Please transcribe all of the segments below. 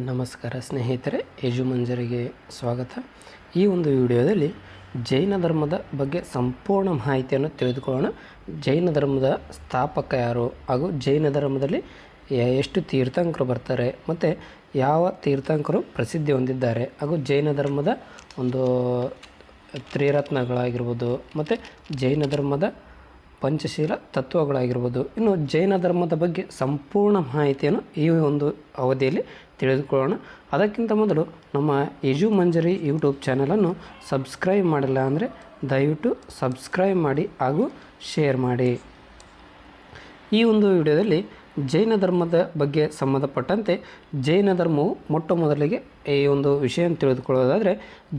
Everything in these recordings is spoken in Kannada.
ನಮಸ್ಕಾರ ಸ್ನೇಹಿತರೆ ಯಜುಮಂಜರಿಗೆ ಸ್ವಾಗತ. ಈ ಒಂದು ವಿಡಿಯೋದಲ್ಲಿ ಜೈನ ಧರ್ಮದ ಬಗ್ಗೆ ಸಂಪೂರ್ಣ ಮಾಹಿತಿಯನ್ನು ತಿಳಿದುಕೊಳ್ಳೋಣ. ಜೈನ ಧರ್ಮದ ಸ್ಥಾಪಕ ಯಾರು ಹಾಗೂ ಜೈನ ಧರ್ಮದಲ್ಲಿ ಎಷ್ಟು ತೀರ್ಥಂಕರು ಬರ್ತಾರೆ ಮತ್ತು ಯಾವ ತೀರ್ಥಂಕರು ಪ್ರಸಿದ್ಧಿ ಹೊಂದಿದ್ದಾರೆ ಹಾಗೂ ಜೈನ ಧರ್ಮದ ಒಂದು ತ್ರಿರತ್ನಗಳಾಗಿರ್ಬೋದು, ಮತ್ತು ಜೈನ ಧರ್ಮದ ಪಂಚಶೀಲ ತತ್ವಗಳಾಗಿರ್ಬೋದು. ಇನ್ನು ಜೈನ ಧರ್ಮದ ಬಗ್ಗೆ ಸಂಪೂರ್ಣ ಮಾಹಿತಿಯನ್ನು ಈ ಒಂದು ಅವಧಿಯಲ್ಲಿ ತಿಳಿದುಕೊಳ್ಳೋಣ. ಅದಕ್ಕಿಂತ ಮೊದಲು ನಮ್ಮ ಯಜು ಮಂಜರಿ ಯೂಟ್ಯೂಬ್ ಚಾನಲನ್ನು ಸಬ್ಸ್ಕ್ರೈಬ್ ಮಾಡಿಲ್ಲ ಅಂದರೆ ದಯವಿಟ್ಟು ಸಬ್ಸ್ಕ್ರೈಬ್ ಮಾಡಿ ಹಾಗೂ ಶೇರ್ ಮಾಡಿ. ಈ ಒಂದು ವಿಡಿಯೋದಲ್ಲಿ ಜೈನ ಧರ್ಮದ ಬಗ್ಗೆ ಸಂಬಂಧಪಟ್ಟಂತೆ ಜೈನ ಧರ್ಮವು ಮೊಟ್ಟ ಮೊದಲಿಗೆ ಈ ಒಂದು ವಿಷಯ ತಿಳಿದುಕೊಳ್ಳೋದಾದರೆ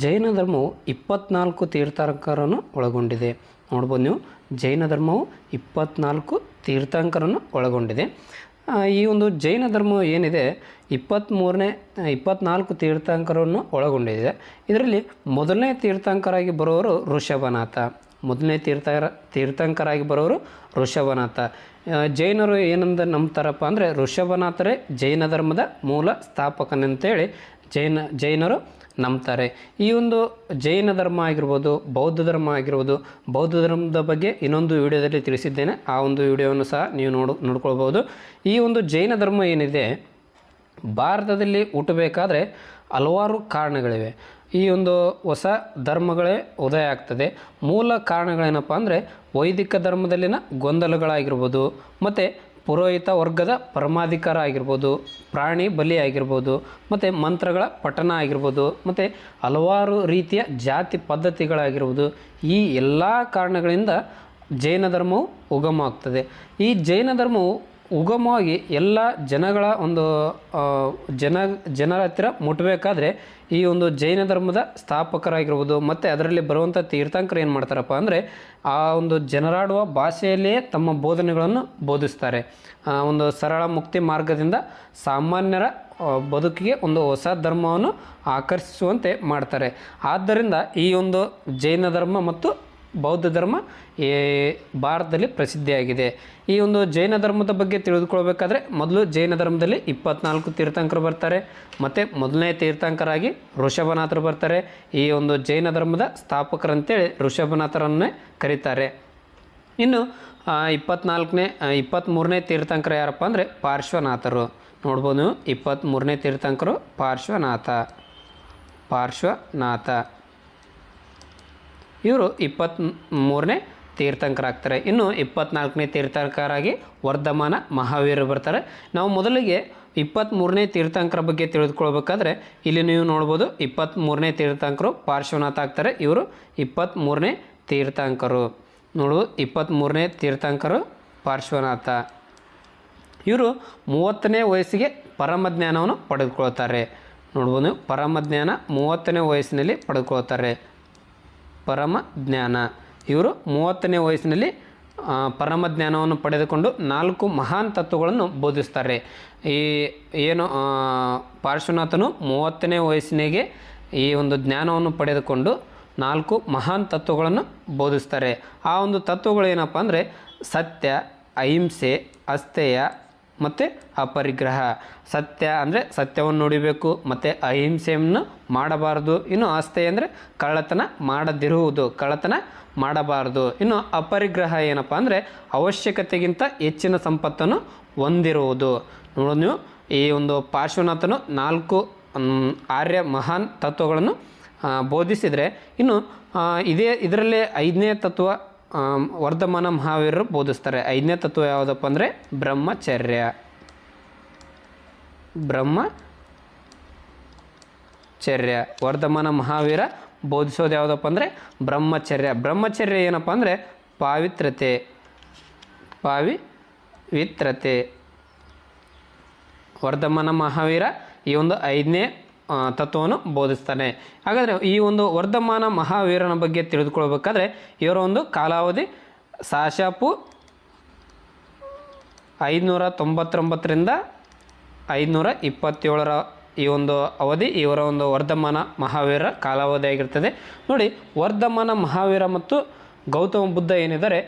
ಜೈನ ಧರ್ಮವು ಇಪ್ಪತ್ನಾಲ್ಕು ತೀರ್ಥಂಕರನ್ನು ಒಳಗೊಂಡಿದೆ. ನೋಡ್ಬೋದು ನೀವು. ಜೈನ ಧರ್ಮವು ಇಪ್ಪತ್ನಾಲ್ಕು ತೀರ್ಥಂಕರನ್ನು ಒಳಗೊಂಡಿದೆ. ಈ ಒಂದು ಜೈನ ಧರ್ಮ ಏನಿದೆ? ಇಪ್ಪತ್ತ್ಮೂರನೇ ಇಪ್ಪತ್ನಾಲ್ಕು ತೀರ್ಥಂಕರನ್ನು ಒಳಗೊಂಡಿದೆ. ಇದರಲ್ಲಿ ಮೊದಲನೇ ತೀರ್ಥಂಕರಾಗಿ ಬರುವವರು ಋಷಭನಾಥ, ಮೊದಲನೇ ತೀರ್ಥ ತೀರ್ಥಂಕರಾಗಿ ಬರೋರು ಋಷಭನಾಥ. ಜೈನರು ಏನಂದ ನಂಬ್ತಾರಪ್ಪ ಅಂದರೆ ಋಷಭನಾಥರೇ ಜೈನ ಧರ್ಮದ ಮೂಲ ಸ್ಥಾಪಕನಂತೇಳಿ ಜೈನ, ಜೈನರು ನಂಬ್ತಾರೆ. ಈ ಒಂದು ಜೈನ ಧರ್ಮ ಆಗಿರ್ಬೋದು, ಬೌದ್ಧ ಧರ್ಮ ಆಗಿರ್ಬೋದು, ಬೌದ್ಧ ಧರ್ಮದ ಬಗ್ಗೆ ಇನ್ನೊಂದು ವಿಡಿಯೋದಲ್ಲಿ ತಿಳಿಸಿದ್ದೇನೆ. ಆ ಒಂದು ವಿಡಿಯೋವನ್ನು ಸಹ ನೀವು ನೋಡು ನೋಡ್ಕೊಳ್ಬೋದು ಈ ಒಂದು ಜೈನ ಧರ್ಮ ಏನಿದೆ, ಭಾರತದಲ್ಲಿ ಹುಟ್ಟಬೇಕಾದ್ರೆ ಹಲವಾರು ಕಾರಣಗಳಿವೆ. ಈ ಒಂದು ಹೊಸ ಧರ್ಮಗಳೇ ಉದಯ ಆಗ್ತದೆ. ಮೂಲ ಕಾರಣಗಳೇನಪ್ಪ ಅಂದರೆ ವೈದಿಕ ಧರ್ಮದಲ್ಲಿನ ಗೊಂದಲಗಳಾಗಿರ್ಬೋದು, ಮತ್ತು ಪುರೋಹಿತ ವರ್ಗದ ಪರಮಾಧಿಕಾರ ಆಗಿರ್ಬೋದು, ಪ್ರಾಣಿ ಬಲಿ ಆಗಿರ್ಬೋದು, ಮತ್ತು ಮಂತ್ರಗಳ ಪಠನ ಆಗಿರ್ಬೋದು, ಮತ್ತು ಹಲವಾರು ರೀತಿಯ ಜಾತಿ ಪದ್ಧತಿಗಳಾಗಿರ್ಬೋದು, ಈ ಎಲ್ಲ ಕಾರಣಗಳಿಂದ ಜೈನ ಧರ್ಮವು ಉಗಮ ಆಗ್ತದೆ ಈ ಜೈನ ಧರ್ಮವು ಉಗಮವಾಗಿ ಎಲ್ಲ ಜನಗಳ ಒಂದು ಜನ, ಜನರ ಹತ್ತಿರ ಮುಟ್ಟಬೇಕಾದ್ರೆ ಈ ಒಂದು ಜೈನ ಧರ್ಮದ ಸ್ಥಾಪಕರಾಗಿರ್ಬೋದು, ಮತ್ತು ಅದರಲ್ಲಿ ಬರುವಂಥ ತೀರ್ಥಂಕರು ಏನು ಮಾಡ್ತಾರಪ್ಪ ಅಂದರೆ ಆ ಒಂದು ಜನರಾಡುವ ಭಾಷೆಯಲ್ಲಿಯೇ ತಮ್ಮ ಬೋಧನೆಗಳನ್ನು ಬೋಧಿಸ್ತಾರೆ. ಒಂದು ಸರಳ ಮುಕ್ತಿ ಮಾರ್ಗದಿಂದ ಸಾಮಾನ್ಯರ ಬದುಕಿಗೆ ಒಂದು ಹೊಸ ಧರ್ಮವನ್ನು ಆಕರ್ಷಿಸುವಂತೆ ಮಾಡ್ತಾರೆ. ಆದ್ದರಿಂದ ಈ ಒಂದು ಜೈನ ಧರ್ಮ ಮತ್ತು ಬೌದ್ಧ ಧರ್ಮ ಈ ಭಾರತದಲ್ಲಿ ಪ್ರಸಿದ್ಧಿಯಾಗಿದೆ. ಈ ಒಂದು ಜೈನ ಧರ್ಮದ ಬಗ್ಗೆ ತಿಳಿದುಕೊಳ್ಬೇಕಾದ್ರೆ ಮೊದಲು ಜೈನ ಧರ್ಮದಲ್ಲಿ ಇಪ್ಪತ್ನಾಲ್ಕು ತೀರ್ಥಂಕರು ಬರ್ತಾರೆ, ಮತ್ತು ಮೊದಲನೇ ತೀರ್ಥಂಕರಾಗಿ ಋಷಭನಾಥರು ಬರ್ತಾರೆ. ಈ ಒಂದು ಜೈನ ಧರ್ಮದ ಸ್ಥಾಪಕರಂತೇಳಿ ಋಷಭನಾಥರನ್ನೇ ಕರೀತಾರೆ. ಇನ್ನು ಇಪ್ಪತ್ನಾಲ್ಕನೇ ಇಪ್ಪತ್ತ್ಮೂರನೇ ತೀರ್ಥಂಕರ ಯಾರಪ್ಪ ಅಂದರೆ ಪಾರ್ಶ್ವನಾಥರು. ನೋಡ್ಬೋದು ಇಪ್ಪತ್ತ್ಮೂರನೇ ತೀರ್ಥಂಕರು ಪಾರ್ಶ್ವನಾಥ. ಪಾರ್ಶ್ವನಾಥ. ಇವರು ಇಪ್ಪತ್ತ್ ಮೂರನೇ ತೀರ್ಥಂಕರಾಗ್ತಾರೆ. ಇನ್ನು ಇಪ್ಪತ್ನಾಲ್ಕನೇ ತೀರ್ಥಂಕರಾಗಿ ವರ್ಧಮಾನ ಮಹಾವೀರರು ಬರ್ತಾರೆ. ನಾವು ಮೊದಲಿಗೆ ಇಪ್ಪತ್ತ್ಮೂರನೇ ತೀರ್ಥಂಕರ ಬಗ್ಗೆ ತಿಳಿದುಕೊಳ್ಬೇಕಾದ್ರೆ ಇಲ್ಲಿ ನೀವು ನೋಡ್ಬೋದು ಇಪ್ಪತ್ತ್ಮೂರನೇ ತೀರ್ಥಂಕರು ಪಾರ್ಶ್ವನಾಥ ಆಗ್ತಾರೆ. ಇವರು ಇಪ್ಪತ್ತ್ಮೂರನೇ ತೀರ್ಥಂಕರು. ನೋಡ್ಬೋದು ಇಪ್ಪತ್ತ್ಮೂರನೇ ತೀರ್ಥಂಕರು ಪಾರ್ಶ್ವನಾಥ. ಇವರು ಮೂವತ್ತನೇ ವಯಸ್ಸಿಗೆ ಪರಮಜ್ಞಾನವನ್ನು ಪಡೆದುಕೊಳ್ತಾರೆ. ನೋಡ್ಬೋದು ಪರಮಜ್ಞಾನ ಪರಮ ಜ್ಞಾನ ಮೂವತ್ತನೇ ವಯಸ್ಸಿನಲ್ಲಿ ಪಡೆದುಕೊಳ್ತಾರೆ. ಪರಮ ಜ್ಞಾನ. ಇವರು ಮೂವತ್ತನೇ ವಯಸ್ಸಿನಲ್ಲಿ ಪರಮ ಜ್ಞಾನವನ್ನು ಪಡೆದುಕೊಂಡು ನಾಲ್ಕು ಮಹಾನ್ ತತ್ವಗಳನ್ನು ಬೋಧಿಸ್ತಾರೆ. ಈ, ಏನು ಪಾರ್ಶ್ವನಾಥನು ಮೂವತ್ತನೇ ವಯಸ್ಸಿನಿಗೆ ಈ ಒಂದು ಜ್ಞಾನವನ್ನು ಪಡೆದುಕೊಂಡು ನಾಲ್ಕು ಮಹಾನ್ ತತ್ವಗಳನ್ನು ಬೋಧಿಸ್ತಾರೆ. ಆ ಒಂದು ತತ್ವಗಳು ಏನಪ್ಪ ಅಂದರೆ, ಸತ್ಯ, ಅಹಿಂಸೆ, ಅಸ್ಥೇಯ ಮತ್ತು ಅಪರಿಗ್ರಹ. ಸತ್ಯ ಅಂದರೆ ಸತ್ಯವನ್ನು ನುಡಿಬೇಕು, ಮತ್ತು ಅಹಿಂಸೆಯನ್ನು ಮಾಡಬಾರದು. ಇನ್ನು ಆಸ್ತೆ ಅಂದರೆ ಕಳ್ಳತನ ಮಾಡದಿರುವುದು, ಕಳ್ಳತನ ಮಾಡಬಾರದು. ಇನ್ನು ಅಪರಿಗ್ರಹ ಏನಪ್ಪ ಅಂದರೆ ಅವಶ್ಯಕತೆಗಿಂತ ಹೆಚ್ಚಿನ ಸಂಪತ್ತನ್ನು ಹೊಂದಿರುವುದು. ನೋಡೋದು ನೀವು, ಈ ಒಂದು ಪಾರ್ಶ್ವನಾಥನು ನಾಲ್ಕು ಆರ್ಯ ಮಹಾನ್ ತತ್ವಗಳನ್ನು ಬೋಧಿಸಿದರೆ ಇನ್ನು ಇದೇ, ಇದರಲ್ಲೇ ಐದನೇ ತತ್ವ ವರ್ಧಮಾನ ಮಹಾವೀರರು ಬೋಧಿಸ್ತಾರೆ. ಐದನೇ ತತ್ವ ಯಾವುದಪ್ಪ ಅಂದರೆ ಬ್ರಹ್ಮಚರ್ಯ. ಬ್ರಹ್ಮ ಚರ್ಯ ವರ್ಧಮಾನ ಮಹಾವೀರ ಬೋಧಿಸೋದು ಯಾವುದಪ್ಪ ಅಂದರೆ ಬ್ರಹ್ಮಚರ್ಯ. ಬ್ರಹ್ಮಚರ್ಯ ಏನಪ್ಪ ಅಂದರೆ ಪಾವಿತ್ರತೆ ಪಾವಿತ್ರತೆ ವರ್ಧಮಾನ ಮಹಾವೀರ ಈ ಒಂದು ಐದನೇ ತತ್ವವನ್ನು ಬೋಧಿಸ್ತಾನೆ. ಹಾಗಾದರೆ ಈ ಒಂದು ವರ್ಧಮಾನ ಮಹಾವೀರನ ಬಗ್ಗೆ ತಿಳಿದುಕೊಳ್ಬೇಕಾದ್ರೆ ಇವರ ಒಂದು ಕಾಲಾವಧಿ ಸಾಶಾಪು ಐದುನೂರ ತೊಂಬತ್ತೊಂಬತ್ತರಿಂದ ಐದುನೂರ ಇಪ್ಪತ್ತೇಳರ ಈ ಒಂದು ಅವಧಿ ಇವರ ಒಂದು ವರ್ಧಮಾನ ಮಹಾವೀರ ಕಾಲಾವಧಿ ಆಗಿರ್ತದೆ. ನೋಡಿ, ವರ್ಧಮಾನ ಮಹಾವೀರ ಮತ್ತು ಗೌತಮ ಬುದ್ಧ ಏನಿದ್ದಾರೆ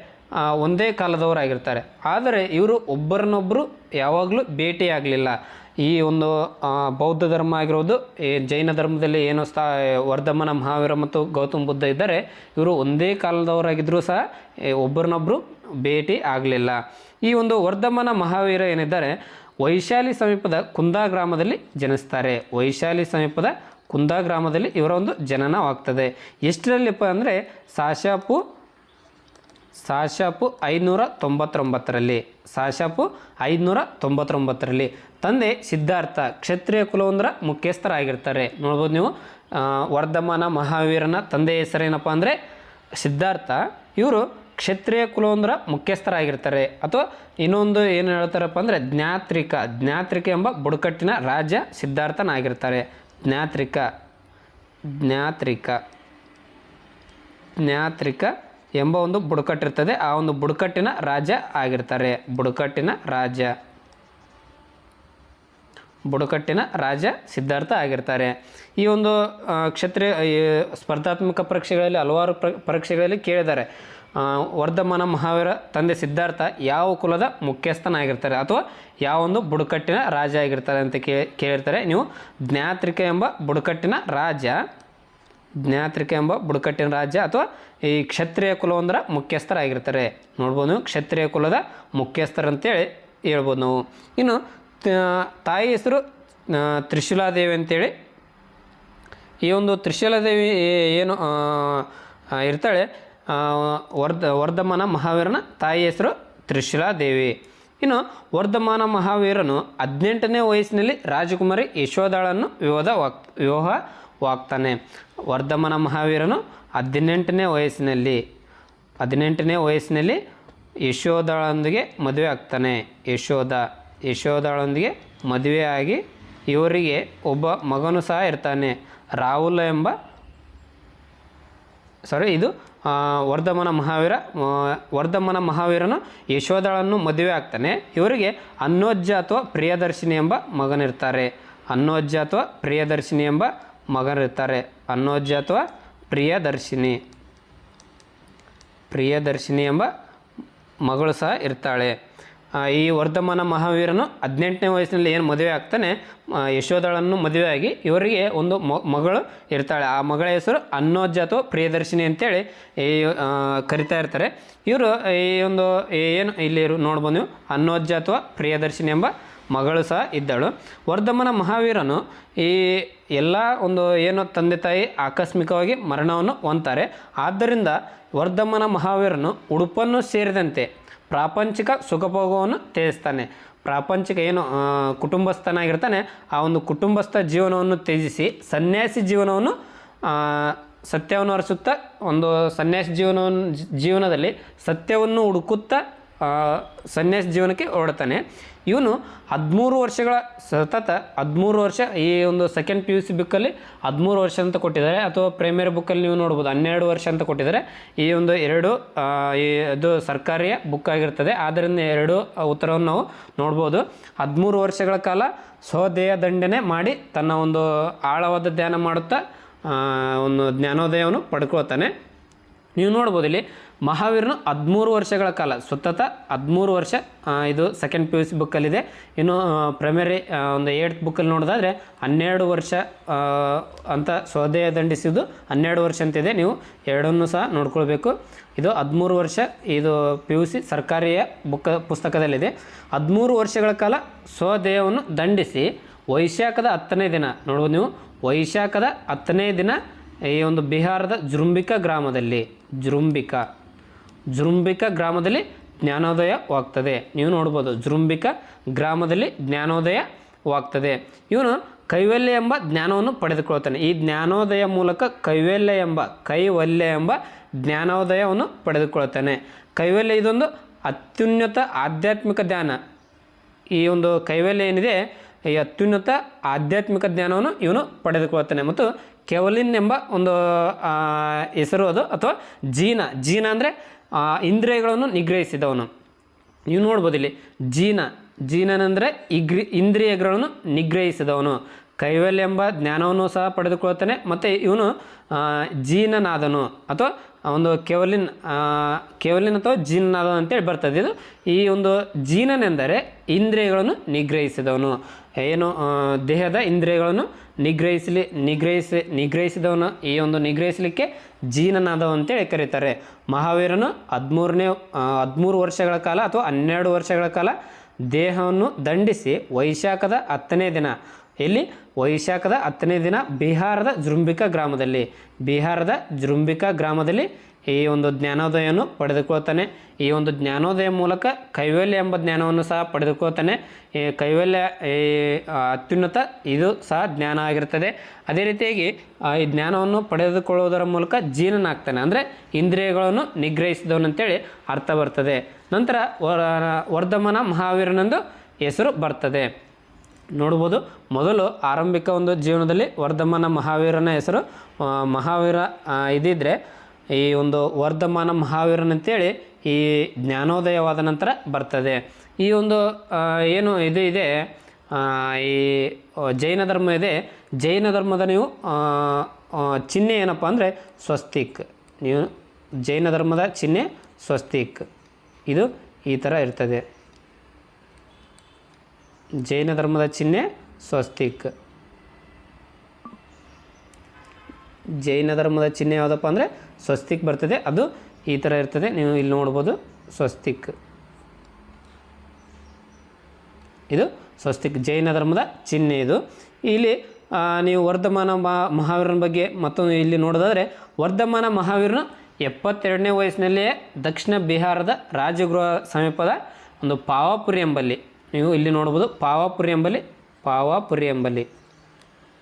ಒಂದೇ ಕಾಲದವರಾಗಿರ್ತಾರೆ ಆದರೆ ಇವರು ಒಬ್ಬರನ್ನೊಬ್ಬರು ಯಾವಾಗಲೂ ಭೇಟಿಯಾಗಲಿಲ್ಲ ಈ ಒಂದು ಬೌದ್ಧ ಧರ್ಮ ಆಗಿರೋದು, ಈ ಜೈನ ಧರ್ಮದಲ್ಲಿ ಏನು ಸ್ಥಾ ವರ್ಧಮನ ಮಹಾವೀರ ಮತ್ತು ಗೌತಮ ಬುದ್ಧ ಇದ್ದಾರೆ, ಇವರು ಒಂದೇ ಕಾಲದವರಾಗಿದ್ದರೂ ಸಹ ಒಬ್ಬರನ್ನೊಬ್ಬರು ಭೇಟಿ ಆಗಲಿಲ್ಲ. ಈ ಒಂದು ವರ್ಧಮನ ಮಹಾವೀರ ಏನಿದ್ದಾರೆ, ವೈಶಾಲಿ ಸಮೀಪದ ಕುಂದಾ ಗ್ರಾಮದಲ್ಲಿ ಜನಿಸ್ತಾರೆ. ವೈಶಾಲಿ ಸಮೀಪದ ಕುಂದಾ ಗ್ರಾಮದಲ್ಲಿ ಇವರ ಒಂದು ಜನನವಾಗ್ತದೆ. ಎಷ್ಟರಲ್ಲಿಪ್ಪ ಅಂದರೆ, ಸಾಶಾಪು ಸಾಶಾಪು ಐನೂರ ತೊಂಬತ್ತೊಂಬತ್ತರಲ್ಲಿ, ಸಾಶಾಪು ಐನೂರ ತೊಂಬತ್ತೊಂಬತ್ತರಲ್ಲಿ. ತಂದೆ ಸಿದ್ಧಾರ್ಥ ಕ್ಷತ್ರಿಯ ಕುಲವೊಂದರ ಮುಖ್ಯಸ್ಥರಾಗಿರ್ತಾರೆ. ನೋಡ್ಬೋದು ನೀವು ವರ್ಧಮಾನ ಮಹಾವೀರನ ತಂದೆ ಹೆಸರೇನಪ್ಪ ಅಂದರೆ ಸಿದ್ಧಾರ್ಥ. ಇವರು ಕ್ಷತ್ರಿಯ ಕುಲವೊಂದರ ಮುಖ್ಯಸ್ಥರಾಗಿರ್ತಾರೆ. ಅಥವಾ ಇನ್ನೊಂದು ಏನು ಹೇಳ್ತಾರಪ್ಪ ಅಂದರೆ ಜ್ಞಾತ್ರಿಕ ಜ್ಞಾತ್ರಿಕ ಎಂಬ ಬುಡಕಟ್ಟಿನ ರಾಜ ಸಿದ್ಧಾರ್ಥನಾಗಿರ್ತಾರೆ. ಜ್ಞಾತ್ರಿಕ ಜ್ಞಾತ್ರಿಕ ಜ್ಞಾತ್ರಿಕ ಎಂಬ ಒಂದು ಬುಡಕಟ್ಟಿರ್ತದೆ. ಆ ಒಂದು ಬುಡಕಟ್ಟಿನ ರಾಜ ಆಗಿರ್ತಾರೆ. ಬುಡಕಟ್ಟಿನ ರಾಜ. ಬುಡಕಟ್ಟಿನ ರಾಜ ಸಿದ್ಧಾರ್ಥ ಆಗಿರ್ತಾರೆ. ಈ ಒಂದು ಕ್ಷತ್ರಿಯ ಸ್ಪರ್ಧಾತ್ಮಕ ಪರೀಕ್ಷೆಗಳಲ್ಲಿ, ಹಲವಾರು ಪ್ರ- ಪರೀಕ್ಷೆಗಳಲ್ಲಿ ಕೇಳಿದ್ದಾರೆ. ವರ್ಧಮಾನ ಮಹಾವೀರ ತಂದೆ ಸಿದ್ಧಾರ್ಥ ಯಾವ ಕುಲದ ಮುಖ್ಯಸ್ಥನಾಗಿರ್ತಾರೆ ಅಥವಾ ಯಾವ ಒಂದು ಬುಡಕಟ್ಟಿನ ರಾಜ ಆಗಿರ್ತಾರೆ ಅಂತ ಕೇಳಿರ್ತಾರೆ. ನೀವು ಜ್ಞಾತ್ರಿಕ ಎಂಬ ಬುಡಕಟ್ಟಿನ ರಾಜ ಜ್ಞಾತ್ರಿಕ ಎಂಬ ಬುಡಕಟ್ಟಿನ ರಾಜ್ಯ ಅಥವಾ ಈ ಕ್ಷತ್ರಿಯ ಕುಲವೊಂದರ ಮುಖ್ಯಸ್ಥರಾಗಿರ್ತಾರೆ. ನೋಡ್ಬೋದು ಕ್ಷತ್ರಿಯ ಕುಲದ ಮುಖ್ಯಸ್ಥರಂತೇಳಿ ಹೇಳ್ಬೋದು ನಾವು. ಇನ್ನು ತಾಯಿ ಹೆಸರು ತ್ರಿಶೂಲಾದೇವಿ ಅಂತೇಳಿ. ಈ ಒಂದು ತ್ರಿಶೂಲಾದೇವಿ ಏನು ಇರ್ತಾಳೆ ವರ್ಧ, ವರ್ಧಮಾನ ಮಹಾವೀರನ ತಾಯಿ ಹೆಸರು ತ್ರಿಶೂಲಾದೇವಿ. ಇನ್ನು ವರ್ಧಮಾನ ಮಹಾವೀರನು ಹದಿನೆಂಟನೇ ವಯಸ್ಸಿನಲ್ಲಿ ರಾಜಕುಮಾರಿ ಯಶೋದಾಳನ್ನು ವಿವಾಹವಾಗ್ ವಿವಾಹವಾಗ್ತಾನೆ ವರ್ಧಮನ ಮಹಾವೀರನು ಹದಿನೆಂಟನೇ ವಯಸ್ಸಿನಲ್ಲಿ ಹದಿನೆಂಟನೇ ವಯಸ್ಸಿನಲ್ಲಿ ಯಶೋದಾಳೊಂದಿಗೆ ಮದುವೆ ಆಗ್ತಾನೆ. ಯಶೋದ, ಯಶೋದಾಳೊಂದಿಗೆ ಮದುವೆಯಾಗಿ ಇವರಿಗೆ ಒಬ್ಬ ಮಗನು ಸಹ ಇರ್ತಾನೆ. ರಾಹುಲ್ ಎಂಬ ಸಾರಿ ಇದು ವರ್ಧಮನ ಮಹಾವೀರ ವರ್ಧಮನ ವರ್ಧಮಾನ ಮಹಾವೀರನು ಯಶೋದಳನ್ನು ಮದುವೆ ಆಗ್ತಾನೆ. ಇವರಿಗೆ ಅನ್ನೋಜ್ಜ ಅಥವಾ ಪ್ರಿಯದರ್ಶಿನಿ ಎಂಬ ಮಗನಿರ್ತಾರೆ. ಅನ್ನೋಜ್ಜ ಅಥವಾ ಪ್ರಿಯದರ್ಶಿನಿ ಎಂಬ ಮಗನಿರ್ತಾರೆ ಅನ್ನೋಜ್ಜ ಅಥವಾ ಪ್ರಿಯದರ್ಶಿನಿ? ಪ್ರಿಯದರ್ಶಿನಿ ಎಂಬ ಮಗಳು ಸಹ ಇರ್ತಾಳೆ. ಈ ವರ್ಧಮಾನ ಮಹಾವೀರನು ಹದಿನೆಂಟನೇ ವಯಸ್ಸಿನಲ್ಲಿ ಏನು ಮದುವೆ ಆಗ್ತಾನೆ ಯಶೋದಳನ್ನು ಮದುವೆಯಾಗಿ ಇವರಿಗೆ ಒಂದು ಮಗಳು ಇರ್ತಾಳೆ. ಆ ಮಗಳ ಹೆಸರು ಅನ್ನೋಜ್ಜ ಅಥವಾ ಪ್ರಿಯದರ್ಶಿನಿ ಅಂತೇಳಿ, ಈ ಕರಿತಾ ಇರ್ತಾರೆ. ಇವರು ಈ ಒಂದು ಏನು ಇಲ್ಲಿ ನೋಡ್ಬೋದು ನೀವು, ಅನ್ನೋಜ್ಜ ಅಥವಾ ಪ್ರಿಯದರ್ಶಿನಿ ಎಂಬ ಮಗಳು ಸಹ ಇದ್ದಳು. ವರ್ಧಮನ ಮಹಾವೀರನು ಈ ಎಲ್ಲ ಒಂದು ಏನು ತಂದೆ ತಾಯಿ ಆಕಸ್ಮಿಕವಾಗಿ ಮರಣವನ್ನು ಹೊಂತಾರೆ ಆದ್ದರಿಂದ ವರ್ಧಮನ ಮಹಾವೀರನು ಉಡುಪನ್ನು ಸೇರಿದಂತೆ ಪ್ರಾಪಂಚಿಕ ಸುಖಭೋಗವನ್ನು ತ್ಯಜಿಸ್ತಾನೆ. ಪ್ರಾಪಂಚಿಕ ಏನು ಕುಟುಂಬಸ್ಥನಾಗಿರ್ತಾನೆ. ಆ ಒಂದು ಕುಟುಂಬಸ್ಥ ಜೀವನವನ್ನು ತ್ಯಜಿಸಿ ಸನ್ಯಾಸಿ ಜೀವನವನ್ನು ಸತ್ಯವನ್ನು ಅರಸುತ್ತಾ, ಒಂದು ಸನ್ಯಾಸಿ ಜೀವನವನ್ನು ಜೀವನದಲ್ಲಿ ಸತ್ಯವನ್ನು ಹುಡುಕುತ್ತಾ ಸನ್ಯಾಸಿ ಜೀವನಕ್ಕೆ ಹೊರಡ್ತಾನೆ. ಇವನು ಹದಿಮೂರು ವರ್ಷಗಳ ಸತತ ಹದಿಮೂರು ವರ್ಷ ಈ ಒಂದು ಸೆಕೆಂಡ್ ಪಿ ಯು ಸಿ ಬುಕ್ಕಲ್ಲಿ ಹದಿಮೂರು ವರ್ಷ ಅಂತ ಕೊಟ್ಟಿದ್ದಾರೆ. ಅಥವಾ ಪ್ರೈಮರಿ ಬುಕ್ಕಲ್ಲಿ ನೀವು ನೋಡ್ಬೋದು, ಹನ್ನೆರಡು ವರ್ಷ ಅಂತ ಕೊಟ್ಟಿದ್ದಾರೆ. ಈ ಒಂದು ಎರಡು ಈ ಇದು ಸರ್ಕಾರಿಯ ಬುಕ್ ಆಗಿರ್ತದೆ. ಆದ್ದರಿಂದ ಎರಡು ಉತ್ತರವನ್ನು ನಾವು ನೋಡ್ಬೋದು. ಹದಿಮೂರು ವರ್ಷಗಳ ಕಾಲ ಸ್ವದೇಹ ದಂಡನೆ ಮಾಡಿ ತನ್ನ ಒಂದು ಆಳವಾದ ಧ್ಯಾನ ಮಾಡುತ್ತಾ ಒಂದು ಜ್ಞಾನೋದಯವನ್ನು ಪಡ್ಕೊಳ್ತಾನೆ. ನೀವು ನೋಡ್ಬೋದು ಇಲ್ಲಿ ಮಹಾವೀರನು ಹದಿಮೂರು ವರ್ಷಗಳ ಕಾಲ, ಸತತ ಹದಿಮೂರು ವರ್ಷ ಇದು ಸೆಕೆಂಡ್ ಪಿ ಯು ಸಿ ಬುಕ್ಕಲ್ಲಿದೆ ಇನ್ನು ಪ್ರೈಮರಿ ಒಂದು ಏಯ್ಟ್ ಬುಕ್ಕಲ್ಲಿ ನೋಡೋದಾದರೆ ಹನ್ನೆರಡು ವರ್ಷ ಅಂತ ಸ್ವದೇಹ ದಂಡಿಸಿದ್ದು ಹನ್ನೆರಡು ವರ್ಷ ಅಂತಿದೆ ನೀವು ಎರಡನ್ನೂ ಸಹ ನೋಡ್ಕೊಳ್ಬೇಕು. ಇದು ಹದಿಮೂರು ವರ್ಷ, ಇದು ಪಿ ಯು ಸಿ ಸರ್ಕಾರಿಯ ಬುಕ್ಕ ಪುಸ್ತಕದಲ್ಲಿದೆ. ಹದಿಮೂರು ವರ್ಷಗಳ ಕಾಲ ಸ್ವದೇಹವನ್ನು ದಂಡಿಸಿ ವೈಶಾಖದ ಹತ್ತನೇ ದಿನ ನೋಡ್ಬೋದು ನೀವು. ವೈಶಾಖದ ಹತ್ತನೇ ದಿನ ಈ ಒಂದು ಬಿಹಾರದ ಜೃಂಬಿಕಾ ಗ್ರಾಮದಲ್ಲಿ ಜೃಂಬಿಕಾ ಜೃಂಬಿಕಾ ಗ್ರಾಮದಲ್ಲಿ ಜ್ಞಾನೋದಯವಾಗ್ತದೆ. ನೀವು ನೋಡ್ಬೋದು ಜೃಂಬಿಕಾ ಗ್ರಾಮದಲ್ಲಿ ಜ್ಞಾನೋದಯವಾಗ್ತದೆ. ಇವನು ಕೈವಲ್ಯ ಎಂಬ ಜ್ಞಾನವನ್ನು ಪಡೆದುಕೊಳ್ತಾನೆ. ಈ ಜ್ಞಾನೋದಯ ಮೂಲಕ ಕೈವಲ್ಯ ಎಂಬ ಕೈವಲ್ಯ ಎಂಬ ಜ್ಞಾನೋದಯವನ್ನು ಪಡೆದುಕೊಳ್ತಾನೆ. ಕೈವಲ್ಯ ಇದೊಂದು ಅತ್ಯುನ್ನತ ಆಧ್ಯಾತ್ಮಿಕ ಜ್ಞಾನ. ಈ ಒಂದು ಕೈವಲ್ಯ ಏನಿದೆ, ಈ ಅತ್ಯುನ್ನತ ಆಧ್ಯಾತ್ಮಿಕ ಜ್ಞಾನವನ್ನು ಇವನು ಪಡೆದುಕೊಳ್ತಾನೆ. ಮತ್ತು ಕೆವಲಿನ್ ಎಂಬ ಒಂದು ಹೆಸರು ಅದು, ಅಥವಾ ಜೀನ. ಜೀನ ಅಂದರೆ ಇಂದ್ರಿಯಗಳನ್ನು ನಿಗ್ರಹಿಸಿದವನು. ನೀವು ನೋಡ್ಬೋದು ಇಲ್ಲಿ. ಜೀನ. ಜೀನನಂದರೆ ಇಗ್ರಿ, ಇಂದ್ರಿಯಗಳನ್ನು ನಿಗ್ರಹಿಸಿದವನು. ಕೈವಲ್ಯ ಎಂಬ ಜ್ಞಾನವನ್ನು ಸಹ ಪಡೆದುಕೊಳ್ಳುತ್ತಾನೆ. ಮತ್ತು ಇವನು ಜೀನನಾದನು ಅಥವಾ ಒಂದು ಕೇವಲಿನ್ ಕೇವಲಿನ್ ಅಥವಾ ಜೀನನಾದನು ಅಂತೇಳಿ ಬರ್ತದೆ. ಇದು ಈ ಒಂದು ಜೀನನೆಂದರೆ ಇಂದ್ರಿಯಗಳನ್ನು ನಿಗ್ರಹಿಸಿದವನು. ಏನು ದೇಹದ ಇಂದ್ರಿಯಗಳನ್ನು ನಿಗ್ರಹಿಸಲಿ, ನಿಗ್ರಹಿಸಿ, ನಿಗ್ರಹಿಸಿದವನು ಈ ಒಂದು ನಿಗ್ರಹಿಸಲಿಕ್ಕೆ ಜೀನನಾದವ ಅಂತೇಳಿ ಕರೀತಾರೆ. ಮಹಾವೀರನು ಹದಿಮೂರನೇ ಹದಿಮೂರು ವರ್ಷಗಳ ಕಾಲ ಅಥವಾ ಹನ್ನೆರಡು ವರ್ಷಗಳ ಕಾಲ ದೇಹವನ್ನು ದಂಡಿಸಿ ವೈಶಾಖದ ಹತ್ತನೇ ದಿನ ಎಲ್ಲಿ ವೈಶಾಖದ ಹತ್ತನೇ ದಿನ ಬಿಹಾರದ ಜೃಂಬಿಕಾ ಗ್ರಾಮದಲ್ಲಿ. ಬಿಹಾರದ ಜೃಂಬಿಕಾ ಗ್ರಾಮದಲ್ಲಿ ಈ ಒಂದು ಜ್ಞಾನೋದಯವನ್ನು ಪಡೆದುಕೊಳ್ತಾನೆ. ಈ ಒಂದು ಜ್ಞಾನೋದಯ ಮೂಲಕ ಕೈವಲ್ಯ ಎಂಬ ಜ್ಞಾನವನ್ನು ಸಹ ಪಡೆದುಕೊಳ್ತಾನೆ. ಈ ಕೈವಲ್ಯ, ಈ ಅತ್ಯುನ್ನತ ಇದು ಸಹ ಜ್ಞಾನ ಆಗಿರ್ತದೆ. ಅದೇ ರೀತಿಯಾಗಿ ಈ ಜ್ಞಾನವನ್ನು ಪಡೆದುಕೊಳ್ಳುವುದರ ಮೂಲಕ ಜೀನನಾಗ್ತಾನೆ ಅಂದರೆ ಇಂದ್ರಿಯಗಳನ್ನು ನಿಗ್ರಹಿಸಿದವನಂತೇಳಿ ಅರ್ಥ ಬರ್ತದೆ. ನಂತರ ವರ್ಧಮಾನ ಮಹಾವೀರನೆಂದು ಹೆಸರು ಬರ್ತದೆ. ನೋಡ್ಬೋದು. ಮೊದಲು ಆರಂಭಿಕ ಒಂದು ಜೀವನದಲ್ಲಿ ವರ್ಧಮಾನ ಮಹಾವೀರನ ಹೆಸರು ಮಹಾವೀರ ಇದಿದ್ದರೆ ಈ ಒಂದು ವರ್ಧಮಾನ ಮಹಾವೀರನಂತೇಳಿ ಈ ಜ್ಞಾನೋದಯವಾದ ನಂತರ ಬರ್ತದೆ. ಈ ಒಂದು ಏನು ಇದು ಇದೆ ಈ ಜೈನ ಧರ್ಮ ಇದೆ. ಜೈನ ಧರ್ಮದ ನೀವು ಚಿಹ್ನೆ ಏನಪ್ಪ ಅಂದರೆ ಸ್ವಸ್ತಿಕ್. ನೀವು ಜೈನ ಧರ್ಮದ ಚಿಹ್ನೆ ಸ್ವಸ್ತಿಕ್. ಇದು ಈ ಥರ ಇರ್ತದೆ. ಜೈನ ಧರ್ಮದ ಚಿಹ್ನೆ ಸ್ವಸ್ತಿಕ್. ಜೈನ ಧರ್ಮದ ಚಿಹ್ನೆ ಯಾವುದಪ್ಪ ಅಂದರೆ ಸ್ವಸ್ತಿಕ್ ಬರ್ತದೆ, ಅದು ಈ ಥರ ಇರ್ತದೆ, ನೀವು ಇಲ್ಲಿ ನೋಡ್ಬೋದು ಸ್ವಸ್ತಿಕ್. ಇದು ಸ್ವಸ್ತಿಕ್, ಜೈನ ಧರ್ಮದ ಚಿಹ್ನೆ ಇದು. ಇಲ್ಲಿ ನೀವು ವರ್ಧಮಾನ ಮಹಾ, ಮಹಾವೀರನ ಬಗ್ಗೆ ಮತ್ತೊಂದು ಇಲ್ಲಿ ನೋಡೋದಾದರೆ, ವರ್ಧಮಾನ ಮಹಾವೀರನು ಎಪ್ಪತ್ತೆರಡನೇ ವಯಸ್ಸಿನಲ್ಲಿಯೇ ದಕ್ಷಿಣ ಬಿಹಾರದ ರಾಜಗೃಹ ಸಮೀಪದ ಒಂದು ಪಾವಾಪುರಿ ಎಂಬಲ್ಲಿ ನೀವು ಇಲ್ಲಿ ನೋಡ್ಬೋದು ಪಾವಾಪುರಿ ಎಂಬಲ್ಲಿ ಪಾವಾಪುರಿ ಎಂಬಲ್ಲಿ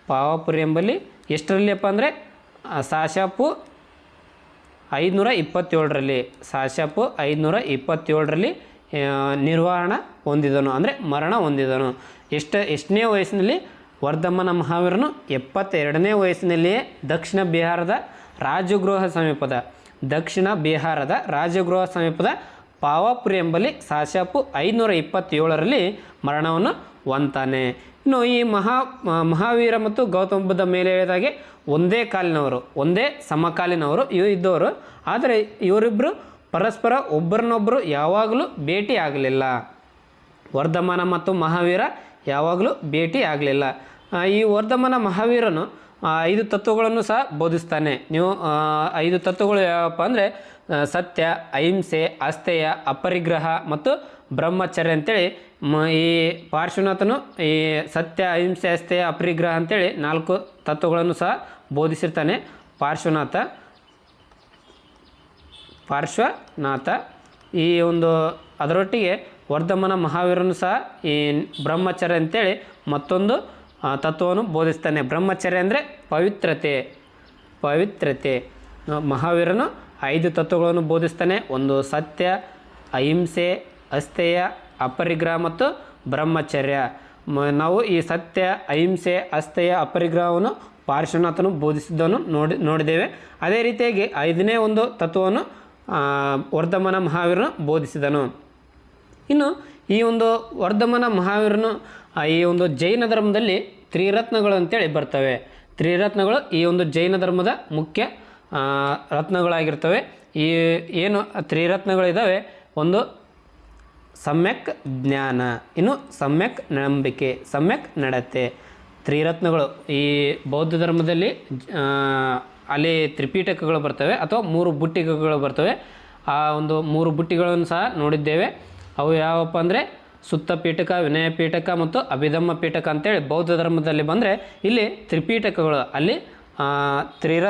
ಪಾವಾಪುರಿ ಎಂಬಲ್ಲಿ ಎಷ್ಟರಲ್ಲಿಯಪ್ಪ ಅಂದರೆ ಸಾಶಾಪು ಐದುನೂರ ಇಪ್ಪತ್ತೇಳರಲ್ಲಿ ಸಾಶಾಪು ಐದುನೂರ ಇಪ್ಪತ್ತೇಳರಲ್ಲಿ ನಿರ್ವಹಣ ಹೊಂದಿದನು, ಅಂದರೆ ಮರಣ ಹೊಂದಿದನು. ಎಷ್ಟು, ಎಷ್ಟನೇ ವಯಸ್ಸಿನಲ್ಲಿ ವರ್ಧಮ್ಮನ ಮಹಾವೀರನು ಎಪ್ಪತ್ತೆರಡನೇ ವಯಸ್ಸಿನಲ್ಲಿಯೇ ದಕ್ಷಿಣ ಬಿಹಾರದ ರಾಜಗೃಹ ಸಮೀಪದ, ದಕ್ಷಿಣ ಬಿಹಾರದ ರಾಜಗೃಹ ಸಮೀಪದ ಪಾವಾಪುರಿ ಎಂಬಲ್ಲಿ ಸಾಶಾಪು ಐನೂರ ಇಪ್ಪತ್ತೇಳರಲ್ಲಿ ಮರಣವನ್ನು ಹೊಂತಾನೆ ಇನ್ನು ಈ ಮಹಾ ಮಹಾವೀರ ಮತ್ತು ಗೌತಮ ಬುದ್ಧ ಮೇಲೆ ಹೇಳಿದಾಗೆ ಒಂದೇ ಕಾಲಿನವರು, ಒಂದೇ ಸಮಕಾಲೀನವರು ಇವು, ಇದ್ದವರು. ಆದರೆ ಇವರಿಬ್ಬರು ಪರಸ್ಪರ ಒಬ್ಬರನ್ನೊಬ್ಬರು ಯಾವಾಗಲೂ ಭೇಟಿ ಆಗಲಿಲ್ಲ. ವರ್ಧಮಾನ ಮತ್ತು ಮಹಾವೀರ ಯಾವಾಗಲೂ ಭೇಟಿ ಆಗಲಿಲ್ಲ. ಈ ವರ್ಧಮಾನ ಮಹಾವೀರನು ಐದು ತತ್ವಗಳನ್ನು ಸಹ ಬೋಧಿಸ್ತಾನೆ. ನೀವು ಐದು ತತ್ವಗಳು ಯಾವಪ್ಪ ಅಂದರೆ ಸತ್ಯ, ಅಹಿಂಸೆ, ಅಸ್ಥೇಯ, ಅಪರಿಗ್ರಹ ಮತ್ತು ಬ್ರಹ್ಮಚರ್ಯ ಅಂತೇಳಿ ಈ ಪಾರ್ಶ್ವನಾಥನು ಈ ಸತ್ಯ, ಅಹಿಂಸೆ, ಅಸ್ಥೆಯ, ಅಪರಿಗ್ರಹ ಅಂತೇಳಿ ನಾಲ್ಕು ತತ್ವಗಳನ್ನು ಸಹ ಬೋಧಿಸಿರ್ತಾನೆ. ಪಾರ್ಶ್ವನಾಥ ಪಾರ್ಶ್ವನಾಥ, ಈ ಒಂದು ಅದರೊಟ್ಟಿಗೆ ವರ್ಧಮನ ಮಹಾವೀರನು ಸಹ ಈ ಬ್ರಹ್ಮಚರ್ಯ ಅಂತೇಳಿ ಮತ್ತೊಂದು ತತ್ವವನ್ನು ಬೋಧಿಸ್ತಾನೆ. ಬ್ರಹ್ಮಚರ್ಯ ಅಂದರೆ ಪವಿತ್ರತೆ. ಪವಿತ್ರತೆ. ಮಹಾವೀರನು ಐದು ತತ್ವಗಳನ್ನು ಬೋಧಿಸ್ತಾನೆ. ಒಂದು ಸತ್ಯ, ಅಹಿಂಸೆ, ಅಸ್ಥೇಯ, ಅಪರಿಗ್ರಹ ಮತ್ತು ಬ್ರಹ್ಮಚರ್ಯ. ನಾವು ಈ ಸತ್ಯ, ಅಹಿಂಸೆ, ಅಸ್ಥೇಯ, ಅಪರಿಗ್ರಹವನ್ನು ಪಾರ್ಶ್ವನಾಥನು ಬೋಧಿಸಿದ್ದನ್ನು ನೋಡಿ, ನೋಡಿದ್ದೇವೆ. ಅದೇ ರೀತಿಯಾಗಿ ಐದನೇ ಒಂದು ತತ್ವವನ್ನು ವರ್ಧಮನ ಮಹಾವೀರನು ಬೋಧಿಸಿದನು. ಇನ್ನು ಈ ಒಂದು ವರ್ಧಮಾನ ಮಹಾವೀರನು ಈ ಒಂದು ಜೈನ ಧರ್ಮದಲ್ಲಿ ತ್ರಿರತ್ನಗಳು ಅಂತೇಳಿ ಬರ್ತವೆ. ತ್ರಿರತ್ನಗಳು ಈ ಒಂದು ಜೈನ ಧರ್ಮದ ಮುಖ್ಯ ರತ್ನಗಳಾಗಿರ್ತವೆ. ಈ, ಏನು ತ್ರಿರತ್ನಗಳಿದ್ದಾವೆ ಒಂದು ಸಮ್ಯಕ್ ಜ್ಞಾನ, ಇನ್ನು ಸಮ್ಯಕ್ ನಂಬಿಕೆ, ಸಮ್ಯಕ್ ನಡತೆ. ತ್ರಿರತ್ನಗಳು ಈ ಬೌದ್ಧ ಧರ್ಮದಲ್ಲಿ ಅಲ್ಲಿ ತ್ರಿಪೀಠಕಗಳು ಬರ್ತವೆ ಅಥವಾ ಮೂರು ಬುಟ್ಟಿಕಗಳು ಬರ್ತವೆ. ಆ ಒಂದು ಮೂರು ಬುಟ್ಟಿಗಳನ್ನು ಸಹ ನೋಡಿದ್ದೇವೆ. ಅವು ಯಾವಪ್ಪ ಅಂದರೆ ಸುತ್ತ ಪೀಠಕ, ವಿನಯ ಪೀಠಕ ಮತ್ತು ಅಭಿಧಮ್ಮ ಪೀಠಕ ಅಂತೇಳಿ ಬೌದ್ಧ ಧರ್ಮದಲ್ಲಿ ಬಂದರೆ ಇಲ್ಲಿ ತ್ರಿಪೀಠಕಗಳು, ಅಲ್ಲಿ ತ್ರಿರ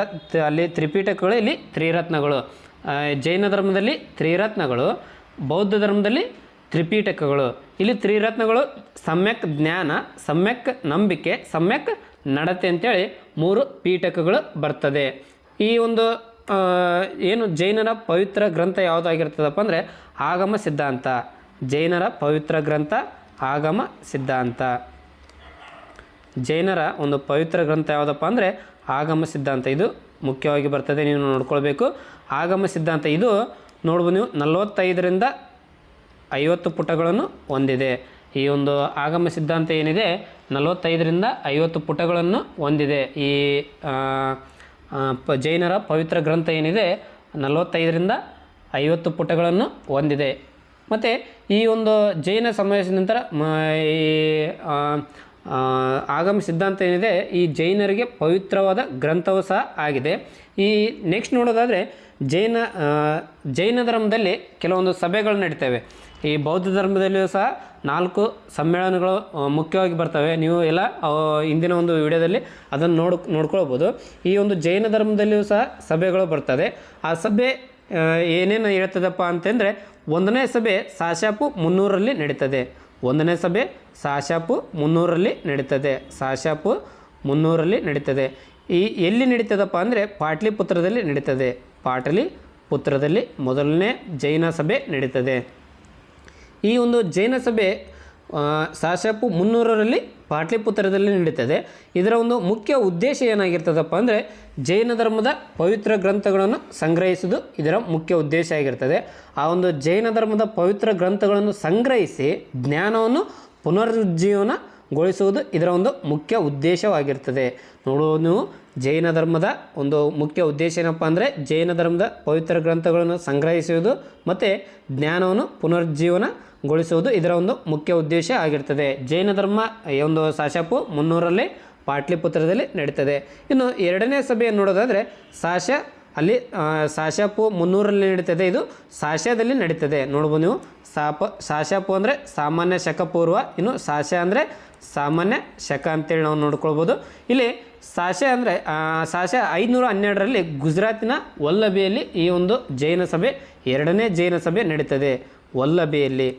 ಅಲ್ಲಿ ತ್ರಿಪೀಠಕಗಳು, ಇಲ್ಲಿ ತ್ರಿರತ್ನಗಳು. ಜೈನ ಧರ್ಮದಲ್ಲಿ ತ್ರಿರತ್ನಗಳು, ಬೌದ್ಧ ಧರ್ಮದಲ್ಲಿ ತ್ರಿಪೀಠಕಗಳು. ಇಲ್ಲಿ ತ್ರಿರತ್ನಗಳು ಸಮ್ಯಕ್ ಜ್ಞಾನ, ಸಮ್ಯಕ್ ನಂಬಿಕೆ, ಸಮ್ಯಕ್ ನಡತೆ ಅಂತೇಳಿ ಮೂರು ಪೀಠಕಗಳು ಬರ್ತದೆ. ಈ ಒಂದು ಏನು ಜೈನರ ಪವಿತ್ರ ಗ್ರಂಥ ಯಾವುದಾಗಿರ್ತದಪ್ಪ ಅಂದರೆ, ಆಗಮ ಸಿದ್ಧಾಂತ. ಜೈನರ ಪವಿತ್ರ ಗ್ರಂಥ ಆಗಮ ಸಿದ್ಧಾಂತ. ಜೈನರ ಒಂದು ಪವಿತ್ರ ಗ್ರಂಥ ಯಾವುದಪ್ಪ ಅಂದರೆ ಆಗಮ ಸಿದ್ಧಾಂತ. ಇದು ಮುಖ್ಯವಾಗಿ ಬರ್ತದೆ, ನೀವು ನೋಡ್ಕೊಳ್ಬೇಕು. ಆಗಮ ಸಿದ್ಧಾಂತ ಇದು ನೋಡ್ಬೋದು ನೀವು, ನಲವತ್ತೈದರಿಂದ ಐವತ್ತು ಪುಟಗಳನ್ನು ಹೊಂದಿದೆ. ಈ ಒಂದು ಆಗಮ ಸಿದ್ಧಾಂತ ಏನಿದೆ, ನಲವತ್ತೈದರಿಂದ ಐವತ್ತು ಪುಟಗಳನ್ನು ಹೊಂದಿದೆ. ಈ ಪ, ಜೈನರ ಪವಿತ್ರ ಗ್ರಂಥ ಏನಿದೆ, ನಲವತ್ತೈದರಿಂದ ಐವತ್ತು ಪುಟಗಳನ್ನು ಹೊಂದಿದೆ. ಮತ್ತು ಈ ಒಂದು ಜೈನ ಸಮಾವೇಶದ ನಂತರ ಮ, ಈ ಆಗಮ ಸಿದ್ಧಾಂತ ಏನಿದೆ, ಈ ಜೈನರಿಗೆ ಪವಿತ್ರವಾದ ಗ್ರಂಥವೂ ಸಹ ಆಗಿದೆ. ಈ ನೆಕ್ಸ್ಟ್ ನೋಡೋದಾದರೆ, ಜೈನ ಜೈನ ಧರ್ಮದಲ್ಲಿ ಕೆಲವೊಂದು ಸಭೆಗಳು ನಡೀತವೆ. ಈ ಬೌದ್ಧ ಧರ್ಮದಲ್ಲಿಯೂ ಸಹ ನಾಲ್ಕು ಸಮ್ಮೇಳನಗಳು ಮುಖ್ಯವಾಗಿ ಬರ್ತವೆ. ನೀವು ಎಲ್ಲ ಹಿಂದಿನ ಒಂದು ವಿಡಿಯೋದಲ್ಲಿ ಅದನ್ನು ನೋಡ್, ನೋಡ್ಕೊಳ್ಬೋದು. ಈ ಒಂದು ಜೈನ ಧರ್ಮದಲ್ಲಿಯೂ ಸಹ ಸಭೆಗಳು ಬರ್ತದೆ. ಆ ಸಭೆ ಏನೇನು ಹೇಳ್ತದಪ್ಪ ಅಂತಂದರೆ ಒಂದನೇ ಸಭೆ ಸಾಶಾಪು ಮುನ್ನೂರಲ್ಲಿ ನಡೀತದೆ. ಒಂದನೇ ಸಭೆ ಸಾಶಾಪು ಮುನ್ನೂರಲ್ಲಿ ನಡೀತದೆ. ಸಾಶಾಪು ಮುನ್ನೂರಲ್ಲಿ ನಡೀತದೆ. ಈ ಎಲ್ಲಿ ನಡೀತದಪ್ಪ ಅಂದರೆ ಪಾಟ್ಲಿಪುತ್ರದಲ್ಲಿ ನಡೀತದೆ. ಪಾಟಲಿಪುತ್ರದಲ್ಲಿ ಮೊದಲನೇ ಜೈನ ಸಭೆ ನಡೀತದೆ. ಈ ಒಂದು ಜೈನ ಸಭೆ ಸಾಶಾಪು ಮುನ್ನೂರರಲ್ಲಿ ಪಾಟ್ಲಿಪುತ್ರದಲ್ಲಿ ನಡೀತದೆ. ಇದರ ಒಂದು ಮುಖ್ಯ ಉದ್ದೇಶ ಏನಾಗಿರ್ತದಪ್ಪ ಅಂದರೆ ಜೈನ ಧರ್ಮದ ಪವಿತ್ರ ಗ್ರಂಥಗಳನ್ನು ಸಂಗ್ರಹಿಸುವುದು ಇದರ ಮುಖ್ಯ ಉದ್ದೇಶ ಆಗಿರ್ತದೆ. ಆ ಒಂದು ಜೈನ ಧರ್ಮದ ಪವಿತ್ರ ಗ್ರಂಥಗಳನ್ನು ಸಂಗ್ರಹಿಸಿ ಜ್ಞಾನವನ್ನು ಪುನರುಜ್ಜೀವನಗೊಳಿಸುವುದು ಇದರ ಒಂದು ಮುಖ್ಯ ಉದ್ದೇಶವಾಗಿರ್ತದೆ. ನೋಡುವುದು ಜೈನ ಧರ್ಮದ ಒಂದು ಮುಖ್ಯ ಉದ್ದೇಶ ಏನಪ್ಪ ಅಂದರೆ ಜೈನ ಧರ್ಮದ ಪವಿತ್ರ ಗ್ರಂಥಗಳನ್ನು ಸಂಗ್ರಹಿಸುವುದು ಮತ್ತು ಜ್ಞಾನವನ್ನು ಪುನರುಜ್ಜೀವನಗೊಳಿಸುವುದು ಇದರ ಒಂದು ಮುಖ್ಯ ಉದ್ದೇಶ ಆಗಿರ್ತದೆ. ಜೈನ ಧರ್ಮ ಒಂದು ಸಾಶಾಪು ಮುನ್ನೂರಲ್ಲಿ ಪಾಟ್ಲಿಪುತ್ರದಲ್ಲಿ ನಡೀತದೆ. ಇನ್ನು ಎರಡನೇ ಸಭೆಯನ್ನು ನೋಡೋದಾದರೆ ಸಾಶ ಅಲ್ಲಿ ಸಾಶಾಪು ಮುನ್ನೂರಲ್ಲಿ ನಡೀತದೆ, ಇದು ಸಾಶ್ಯದಲ್ಲಿ ನಡೀತದೆ. ನೋಡ್ಬೋದು ನೀವು, ಸಾಪ ಸಾಶಾಪು ಅಂದರೆ ಸಾಮಾನ್ಯ ಶಕಪೂರ್ವ, ಇನ್ನು ಸಾಶ ಅಂದರೆ ಸಾಮಾನ್ಯ ಶಕ ಅಂತೇಳಿ ನಾವು ನೋಡ್ಕೊಳ್ಬೋದು. ಇಲ್ಲಿ ಸಾಶ ಅಂದರೆ ಸಾಶ ಐದುನೂರ ಹನ್ನೆರಡರಲ್ಲಿ ಗುಜರಾತಿನ ವಲ್ಲಭೆಯಲ್ಲಿ ಈ ಒಂದು ಜೈನ ಸಭೆ, ಎರಡನೇ ಜೈನ ಸಭೆ ನಡೀತದೆ. ವಲ್ಲಭಿಯಲ್ಲಿ.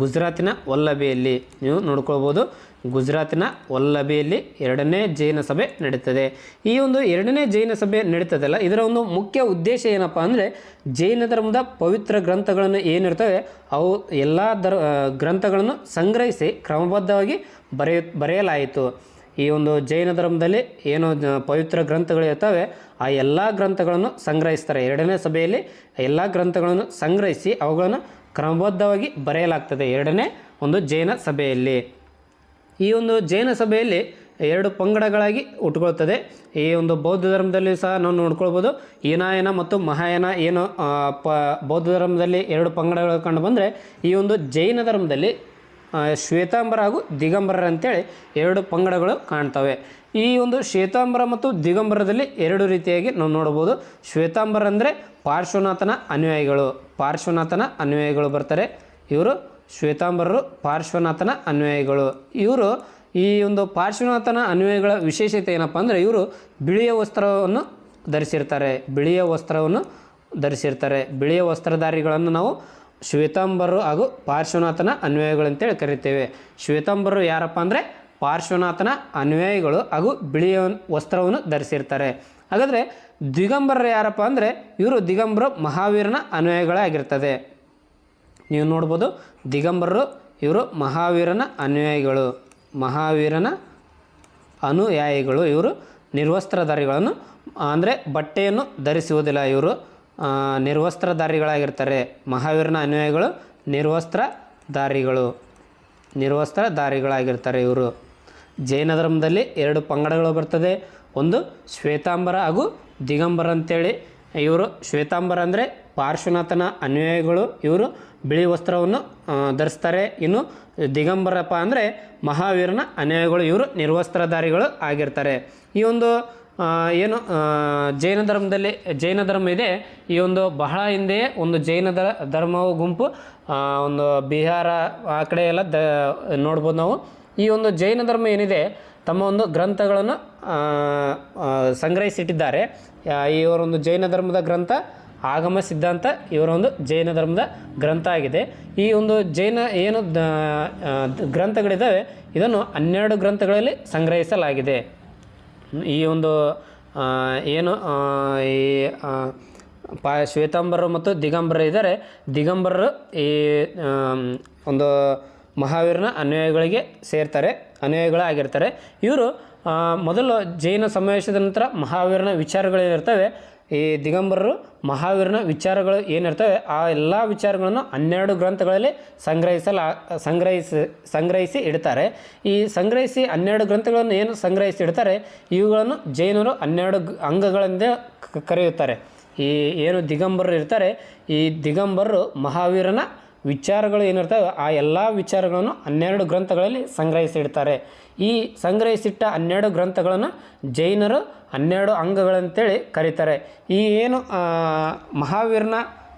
ಗುಜರಾತಿನ ವಲ್ಲಭೆಯಲ್ಲಿ ನೀವು ನೋಡ್ಕೊಳ್ಬೋದು. ಗುಜರಾತಿನ ವಲ್ಲಭೆಯಲ್ಲಿ ಎರಡನೇ ಜೈನ ಸಭೆ ನಡೀತದೆ. ಈ ಒಂದು ಎರಡನೇ ಜೈನ ಸಭೆ ನಡೀತದಲ್ಲ, ಇದರ ಒಂದು ಮುಖ್ಯ ಉದ್ದೇಶ ಏನಪ್ಪ ಅಂದರೆ ಜೈನ ಧರ್ಮದ ಪವಿತ್ರ ಗ್ರಂಥಗಳನ್ನು ಏನಿರ್ತವೆ, ಅವು ಎಲ್ಲ ಧರ್ ಗ್ರಂಥಗಳನ್ನು ಸಂಗ್ರಹಿಸಿ ಕ್ರಮಬದ್ಧವಾಗಿ ಬರೆಯ, ಬರೆಯಲಾಯಿತು. ಈ ಒಂದು ಜೈನ ಧರ್ಮದಲ್ಲಿ ಏನು ಪವಿತ್ರ ಗ್ರಂಥಗಳು ಇರ್ತವೆ, ಆ ಎಲ್ಲ ಗ್ರಂಥಗಳನ್ನು ಸಂಗ್ರಹಿಸ್ತಾರೆ. ಎರಡನೇ ಸಭೆಯಲ್ಲಿ ಎಲ್ಲ ಗ್ರಂಥಗಳನ್ನು ಸಂಗ್ರಹಿಸಿ ಅವುಗಳನ್ನು ಕ್ರಮಬದ್ಧವಾಗಿ ಬರೆಯಲಾಗ್ತದೆ. ಎರಡನೇ ಒಂದು ಜೈನ ಸಭೆಯಲ್ಲಿ. ಈ ಒಂದು ಜೈನ ಸಭೆಯಲ್ಲಿ ಎರಡು ಪಂಗಡಗಳಾಗಿ ಹುಟ್ಕೊಳ್ತದೆ ಈ ಒಂದು ಬೌದ್ಧ ಧರ್ಮದಲ್ಲಿ ಸಹ ನಾವು ನೋಡ್ಕೊಳ್ಬೋದು. ಹೀನಾಯನ ಮತ್ತು ಮಹಾಯನ ಏನು ಪ, ಬೌದ್ಧ ಧರ್ಮದಲ್ಲಿ ಎರಡು ಪಂಗಡಗಳು ಕಂಡು ಬಂದರೆ ಈ ಒಂದು ಜೈನ ಧರ್ಮದಲ್ಲಿ ಶ್ವೇತಾಂಬರ ಹಾಗೂ ದಿಗಂಬರರಂತೇಳಿ ಎರಡು ಪಂಗಡಗಳು ಕಾಣ್ತವೆ. ಈ ಒಂದು ಶ್ವೇತಾಂಬರ ಮತ್ತು ದಿಗಂಬರದಲ್ಲಿ ಎರಡು ರೀತಿಯಾಗಿ ನಾವು ನೋಡ್ಬೋದು ಶ್ವೇತಾಂಬರ ಅಂದರೆ ಪಾರ್ಶ್ವನಾಥನ ಅನ್ವಯಗಳು ಪಾರ್ಶ್ವನಾಥನ ಅನ್ವಯಗಳು ಬರ್ತಾರೆ. ಇವರು ಶ್ವೇತಾಂಬರರು, ಪಾರ್ಶ್ವನಾಥನ ಅನ್ವಯಗಳು ಇವರು ಈ ಒಂದು ಪಾರ್ಶ್ವನಾಥನ ಅನ್ವಯಗಳ ವಿಶೇಷತೆ ಏನಪ್ಪ ಅಂದರೆ ಇವರು ಬಿಳಿಯ ವಸ್ತ್ರವನ್ನು ಧರಿಸಿರ್ತಾರೆ. ಬಿಳಿಯ ವಸ್ತ್ರವನ್ನು ಧರಿಸಿರ್ತಾರೆ. ಬಿಳಿಯ ವಸ್ತ್ರಧಾರಿಗಳನ್ನು ನಾವು ಶ್ವೇತಾಂಬರರು ಹಾಗೂ ಪಾರ್ಶ್ವನಾಥನ ಅನ್ವಯಗಳಂತೇಳಿ ಕರಿತೇವೆ. ಶ್ವೇತಾಂಬರರು ಯಾರಪ್ಪ ಅಂದರೆ ಪಾರ್ಶ್ವನಾಥನ ಅನ್ವಯಗಳು ಹಾಗೂ ಬಿಳಿಯ ವಸ್ತ್ರವನ್ನು ಧರಿಸಿರ್ತಾರೆ. ಹಾಗಾದರೆ ದಿಗಂಬರರು ಯಾರಪ್ಪ ಅಂದರೆ ಇವರು ದಿಗಂಬರ ಮಹಾವೀರನ ಅನ್ವಯಗಳಾಗಿರ್ತದೆ. ನೀವು ನೋಡ್ಬೋದು ದಿಗಂಬರರು ಇವರು ಮಹಾವೀರನ ಅನ್ವಯಗಳು, ಮಹಾವೀರನ ಅನುಯಾಯಿಗಳು, ಇವರು ನಿರ್ವಸ್ತ್ರಧಾರಿಗಳನ್ನು, ಅಂದರೆ ಬಟ್ಟೆಯನ್ನು ಧರಿಸುವುದಿಲ್ಲ ಇವರು. ನಿರ್ವಸ್ತ್ರಧಾರಿಗಳಾಗಿರ್ತಾರೆ. ಮಹಾವೀರನ ಅನುಯಾಯಿಗಳು ನಿರ್ವಸ್ತ್ರಧಾರಿಗಳು, ನಿರ್ವಸ್ತ್ರಧಾರಿಗಳಾಗಿರ್ತಾರೆ ಇವರು. ಜೈನ ಧರ್ಮದಲ್ಲಿ ಎರಡು ಪಂಗಡಗಳು ಬರ್ತದೆ. ಒಂದು ಶ್ವೇತಾಂಬರ ಹಾಗೂ ದಿಗಂಬರ ಅಂತೇಳಿ ಇವರು. ಶ್ವೇತಾಂಬರ ಅಂದರೆ ಪಾರ್ಶ್ವನಾಥನ ಅನುಯಾಯಿಗಳು. ಇವರು ಬಿಳಿ ವಸ್ತ್ರವನ್ನು ಧರಿಸ್ತಾರೆ. ಇನ್ನು ದಿಗಂಬರಪ್ಪ ಅಂದರೆ ಮಹಾವೀರನ ಅನುಯಾಯಿಗಳು. ಇವರು ನಿರ್ವಸ್ತ್ರಧಾರಿಗಳು ಆಗಿರ್ತಾರೆ. ಈ ಒಂದು ಏನು ಜೈನ ಧರ್ಮದಲ್ಲಿ ಜೈನ ಧರ್ಮ ಇದೆ. ಈ ಒಂದು ಬಹಳ ಹಿಂದೆಯೇ ಒಂದು ಜೈನ ಧರ ಧರ್ಮ ಗುಂಪು ಒಂದು ಬಿಹಾರ, ಆ ಕಡೆ ಎಲ್ಲ ದ, ನೋಡ್ಬೋದು ನಾವು. ಈ ಒಂದು ಜೈನ ಧರ್ಮ ಏನಿದೆ, ತಮ್ಮ ಒಂದು ಗ್ರಂಥಗಳನ್ನು ಸಂಗ್ರಹಿಸಿಟ್ಟಿದ್ದಾರೆ. ಇವರೊಂದು ಜೈನ ಧರ್ಮದ ಗ್ರಂಥ, ಆಗಮ ಸಿದ್ಧಾಂತ, ಇವರ ಒಂದು ಜೈನ ಧರ್ಮದ ಗ್ರಂಥ ಆಗಿದೆ. ಈ ಒಂದು ಜೈನ ಏನು ಗ್ರಂಥಗಳಿದ್ದಾವೆ, ಇದನ್ನು ಹನ್ನೆರಡು ಗ್ರಂಥಗಳಲ್ಲಿ ಸಂಗ್ರಹಿಸಲಾಗಿದೆ. ಈ ಒಂದು ಏನು ಈ ಪಾ, ಶ್ವೇತಾಂಬರರು ಮತ್ತು ದಿಗಂಬರರು ಇದ್ದಾರೆ ದಿಗಂಬರರು ಈ ಒಂದು ಮಹಾವೀರನ ಅನ್ವಯಗಳಿಗೆ ಸೇರ್ತಾರೆ ಅನ್ವಯಗಳಾಗಿರ್ತಾರೆ ಇವರು ಮೊದಲು ಜೈನ ಸಮಾವೇಶದ ನಂತರ ಮಹಾವೀರನ ವಿಚಾರಗಳೇನಿರ್ತವೆ ಈ ದಿಗಂಬರರು ಮಹಾವೀರನ ವಿಚಾರಗಳು ಏನಿರ್ತವೆ, ಆ ಎಲ್ಲ ವಿಚಾರಗಳನ್ನು ಹನ್ನೆರಡು ಗ್ರಂಥಗಳಲ್ಲಿ ಸಂಗ್ರಹಿಸಲ, ಸಂಗ್ರಹಿಸಿ ಸಂಗ್ರಹಿಸಿ ಇಡ್ತಾರೆ. ಈ ಸಂಗ್ರಹಿಸಿ ಹನ್ನೆರಡು ಗ್ರಂಥಗಳನ್ನು ಏನು ಸಂಗ್ರಹಿಸಿ ಇಡ್ತಾರೆ, ಇವುಗಳನ್ನು ಜೈನರು ಹನ್ನೆರಡು ಅಂಗಗಳಿಂದ ಕರೆಯುತ್ತಾರೆ. ಈ ಏನು ದಿಗಂಬರರು ಇರ್ತಾರೆ, ಈ ದಿಗಂಬರರು ಮಹಾವೀರನ ವಿಚಾರಗಳು ಏನಿರ್ತವೆ, ಆ ಎಲ್ಲ ವಿಚಾರಗಳನ್ನು ಹನ್ನೆರಡು ಗ್ರಂಥಗಳಲ್ಲಿ ಸಂಗ್ರಹಿಸಿಡ್ತಾರೆ. ಈ ಸಂಗ್ರಹಿಸಿಟ್ಟ ಹನ್ನೆರಡು ಗ್ರಂಥಗಳನ್ನು ಜೈನರು ಹನ್ನೆರಡು ಅಂಗಗಳಂತೇಳಿ ಕರೀತಾರೆ. ಈ ಏನು ಮಹಾವೀರನ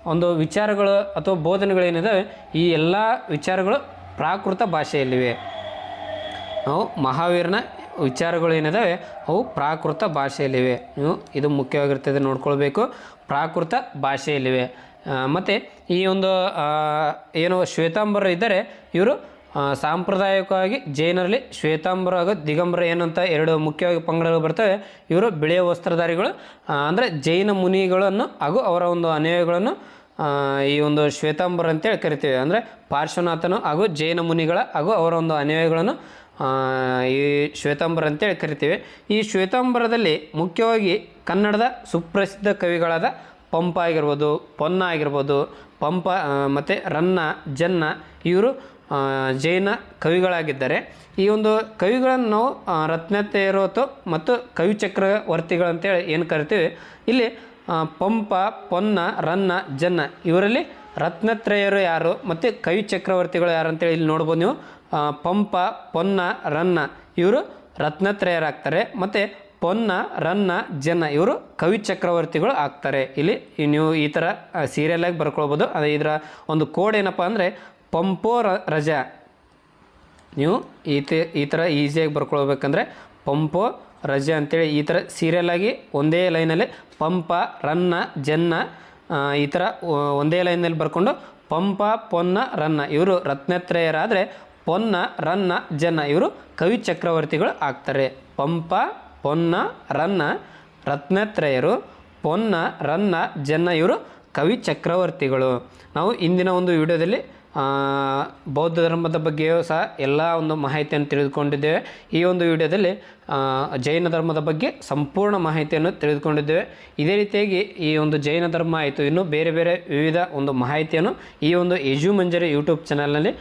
ಒಂದು ವಿಚಾರಗಳು ಅಥವಾ ಬೋಧನೆಗಳೇನಿದ್ದಾವೆ ಈ ಎಲ್ಲ ವಿಚಾರಗಳು ಪ್ರಾಕೃತ ಭಾಷೆಯಲ್ಲಿವೆ. ಅವು ಮಹಾವೀರನ ವಿಚಾರಗಳು ಏನಿದ್ದಾವೆ ಅವು ಪ್ರಾಕೃತ ಭಾಷೆಯಲ್ಲಿವೆ. ನೀವು ಇದು ಮುಖ್ಯವಾಗಿರ್ತದೆ ನೋಡ್ಕೊಳ್ಬೇಕು. ಪ್ರಾಕೃತ ಭಾಷೆಯಲ್ಲಿವೆ. ಮತ್ತು ಈ ಒಂದು ಏನು ಶ್ವೇತಾಂಬರ ಇದ್ದರೆ, ಇವರು ಸಾಂಪ್ರದಾಯಿಕವಾಗಿ ಜೈನರಲ್ಲಿ ಶ್ವೇತಾಂಬರ ಹಾಗೂ ದಿಗಂಬರ ಏನಂತ ಎರಡು ಮುಖ್ಯವಾಗಿ ಪಂಗಡಗಳು ಬರ್ತವೆ. ಇವರು ಬಿಳಿಯ ವಸ್ತ್ರಧಾರಿಗಳು ಅಂದರೆ ಜೈನ ಮುನಿಗಳನ್ನು ಹಾಗೂ ಅವರ ಒಂದು ಅನ್ಯಾಯಗಳನ್ನು ಈ ಒಂದು ಶ್ವೇತಾಂಬರ ಅಂತೇಳಿ ಕರಿತೀವಿ. ಅಂದರೆ ಪಾರ್ಶ್ವನಾಥನು ಹಾಗೂ ಜೈನ ಮುನಿಗಳ ಹಾಗೂ ಅವರ ಒಂದು ಅನ್ಯಾಯಗಳನ್ನು ಈ ಶ್ವೇತಾಂಬರ ಅಂತೇಳಿ ಕರಿತೀವಿ. ಈ ಶ್ವೇತಾಂಬರದಲ್ಲಿ ಮುಖ್ಯವಾಗಿ ಕನ್ನಡದ ಸುಪ್ರಸಿದ್ಧ ಕವಿಗಳಾದ ಪಂಪ ಆಗಿರ್ಬೋದು, ಪೊನ್ನ ಆಗಿರ್ಬೋದು, ಪಂಪ ಮತ್ತು ರನ್ನ, ಜನ್ನ ಇವರು ಜೈನ ಕವಿಗಳಾಗಿದ್ದಾರೆ. ಈ ಒಂದು ಕವಿಗಳನ್ನು ನಾವು ರತ್ನತೆಯರೋತು ಮತ್ತು ಕವಿಚಕ್ರವರ್ತಿಗಳು ಅಂತೇಳಿ ಏನು ಕರಿತೀವಿ? ಇಲ್ಲಿ ಪಂಪ, ಪೊನ್ನ, ರನ್ನ, ಜನ್ನ ಇವರಲ್ಲಿ ರತ್ನತ್ರಯರು ಯಾರು ಮತ್ತು ಕವಿ ಚಕ್ರವರ್ತಿಗಳು ಯಾರು ಅಂತೇಳಿ ಇಲ್ಲಿ ನೋಡ್ಬೋದು ನೀವು. ಪಂಪ, ಪೊನ್ನ, ರನ್ನ ಇವರು ರತ್ನತ್ರಯರಾಗ್ತಾರೆ. ಮತ್ತು ಪೊನ್ನ, ರನ್ನ ಜನ ಇವರು ಕವಿ ಚಕ್ರವರ್ತಿಗಳು ಆಗ್ತಾರೆ. ಇಲ್ಲಿ ನೀವು ಈ ಥರ ಸೀರಿಯಲಾಗಿ ಬರ್ಕೊಳ್ಬೋದು. ಅದೇ ಇದರ ಒಂದು ಕೋಡ್ ಏನಪ್ಪ ಅಂದರೆ ಪಂಪೋ ರ, ರಜ. ನೀವು ಈ ಈ ಥರ ಈಸಿಯಾಗಿ ಬರ್ಕೊಳ್ಬೇಕಂದ್ರೆ ಪಂಪೋ, ರಜೆ ಅಂತೇಳಿ ಈ ಥರ ಸೀರಿಯಲಾಗಿ ಒಂದೇ ಲೈನಲ್ಲಿ ಪಂಪ, ರನ್ನ, ಜನ್ನ ಈ ಥರ ಒಂದೇ ಲೈನಲ್ಲಿ ಬರ್ಕೊಂಡು ಪಂಪ, ಪೊನ್ನ, ರನ್ನ ಇವರು ರತ್ನತ್ರೇಯರಾದರೆ ಪೊನ್ನ, ರನ್ನ, ಜನ್ನ ಇವರು ಕವಿ ಚಕ್ರವರ್ತಿಗಳು ಆಗ್ತಾರೆ. ಪಂಪ ಪೊನ್ನ, ರನ್ನ, ರತ್ನತ್ರಯರು, ಪೊನ್ನ, ರನ್ನ, ಜನ್ನ ಇವರು ಕವಿ ಚಕ್ರವರ್ತಿಗಳು. ನಾವು ಇಂದಿನ ಒಂದು ವಿಡಿಯೋದಲ್ಲಿ ಬೌದ್ಧ ಧರ್ಮದ ಬಗ್ಗೆಯೂ ಸಹ ಎಲ್ಲ ಒಂದು ಮಾಹಿತಿಯನ್ನು ತಿಳಿದುಕೊಂಡಿದ್ದೇವೆ. ಈ ಒಂದು ವಿಡಿಯೋದಲ್ಲಿ ಜೈನ ಧರ್ಮದ ಬಗ್ಗೆ ಸಂಪೂರ್ಣ ಮಾಹಿತಿಯನ್ನು ತಿಳಿದುಕೊಂಡಿದ್ದೇವೆ. ಇದೇ ರೀತಿಯಾಗಿ ಈ ಒಂದು ಜೈನ ಧರ್ಮ ಆಯಿತು. ಇನ್ನು ಬೇರೆ ಬೇರೆ ವಿವಿಧ ಒಂದು ಮಾಹಿತಿಯನ್ನು ಈ ಒಂದು ಯಜು ಮಂಜರಿ ಯೂಟ್ಯೂಬ್ ಚಾನಲ್ನಲ್ಲಿ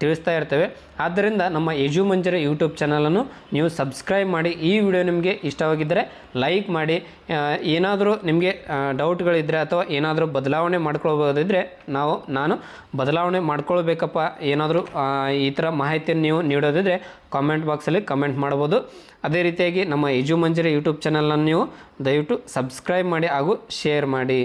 ತಿಳಿಸ್ತಾ ಇರ್ತೇವೆ. ಆದ್ದರಿಂದ ನಮ್ಮ ಯಜು ಮಂಜರಿ ಯೂಟ್ಯೂಬ್ ಚಾನಲನ್ನು ನೀವು ಸಬ್ಸ್ಕ್ರೈಬ್ ಮಾಡಿ ಈ ವಿಡಿಯೋ ನಿಮಗೆ ಇಷ್ಟವಾಗಿದ್ದರೆ ಲೈಕ್ ಮಾಡಿ. ಏನಾದರೂ ನಿಮಗೆ ಡೌಟ್ಗಳಿದ್ದರೆ ಅಥವಾ ಏನಾದರೂ ಬದಲಾವಣೆ ಮಾಡ್ಕೊಳ್ಬೋದಿದ್ರೆ ನಾವು, ನಾನು ಬದಲಾವಣೆ ಮಾಡ್ಕೊಳ್ಬೇಕಪ್ಪ. ಏನಾದರೂ ಈ ಥರ ಮಾಹಿತಿಯನ್ನು ನೀವು ನೀಡೋದಿದ್ರೆ ಕಾಮೆಂಟ್ ಬಾಕ್ಸಲ್ಲಿ ಕಮೆಂಟ್ ಮಾಡ್ಬೋದು. ಅದೇ ರೀತಿಯಾಗಿ ನಮ್ಮ ಯಜು ಮಂಜರಿ ಯೂಟ್ಯೂಬ್ ಚಾನಲನ್ನು ನೀವು ದಯವಿಟ್ಟು ಸಬ್ಸ್ಕ್ರೈಬ್ ಮಾಡಿ ಹಾಗೂ ಶೇರ್ ಮಾಡಿ.